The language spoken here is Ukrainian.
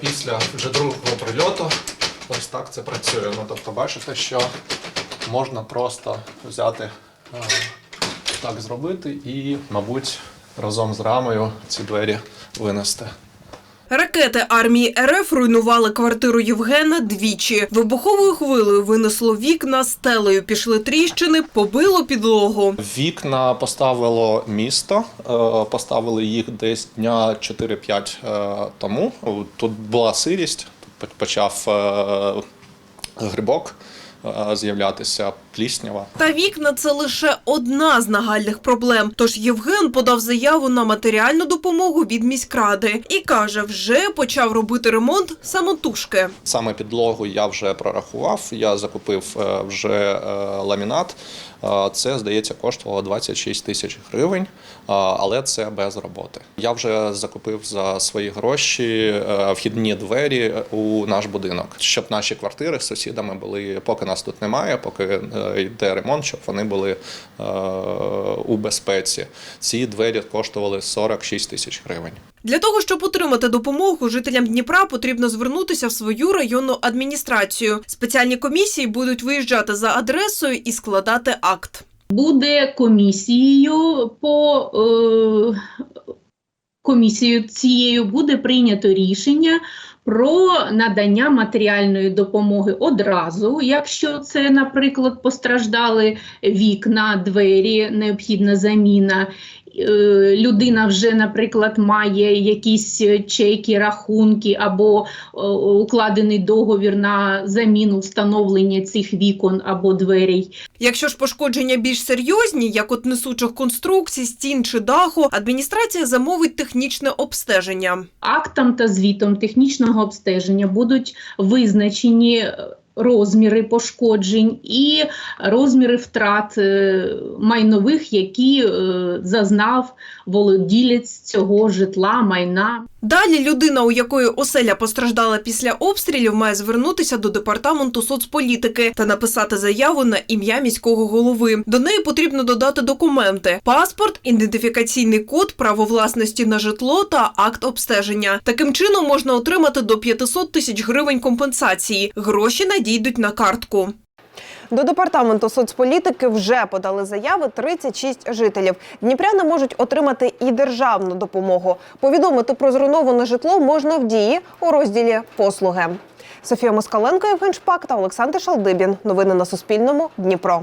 Після вже другого прильоту ось так це працює. Ну, тобто, бачите, що можна просто взяти е, так зробити і, мабуть, разом з рамою ці двері винести. Ракети армії РФ руйнували квартиру Євгена двічі. Вибуховою хвилею винесло вікна, стелею пішли тріщини, побило підлогу. Вікна поставило місто, е, поставили їх десь дня 4-5 е, тому. Тут була сирість, тут почав е, грибок з'являтися, пліснява. Та вікна це лише одна з нагальних проблем. Тож Євген подав заяву на матеріальну допомогу від міськради і каже, вже почав робити ремонт самотужки. Саме підлогу я вже прорахував. Я закупив е, вже е, ламінат. Е, Це, здається, коштувало 26 тисяч гривень, але це без роботи. Я вже закупив за свої гроші вхідні двері у наш будинок, щоб наші квартири з сусідами були, поки нас тут немає, поки йде ремонт, щоб вони були е, у безпеці. Ці двері коштували 46 тисяч гривень. Для того, щоб отримати допомогу, жителям Дніпра потрібно звернутися в свою районну адміністрацію. Спеціальні комісії будуть виїжджати за адресою і складати акт. буде комісією по е, комісією цією буде прийнято рішення про надання матеріальної допомоги одразу, якщо це, наприклад, постраждали вікна, двері, необхідна заміна. Е, Людина вже, наприклад, має якісь чеки, рахунки або е, укладений договір на заміну встановлення цих вікон або дверей. Якщо ж пошкодження більш серйозні, як от несучих конструкцій, стін чи даху, адміністрація замовить технічне обстеження. актом та звітом технічного обстеження будуть визначені е, розміри пошкоджень і розміри втрат е, майнових, які е, зазнав володілець цього житла, майна. Далі людина, у якої оселя постраждала після обстрілів, має звернутися до департаменту соцполітики та написати заяву на ім'я міського голови. До неї потрібно додати документи: паспорт, ідентифікаційний код, право власності на житло та акт обстеження. Таким чином можна отримати до 500 тисяч гривень компенсації. Гроші надійдуть на картку. До департаменту соцполітики вже подали заяви 36 жителів. Дніпряни можуть отримати і державну допомогу. Повідомити про зруйноване житло можна в дії у розділі Послуги. Софія Москаленко, Євген Шпак та Олександр Шалдибін. Новини на Суспільному. Дніпро.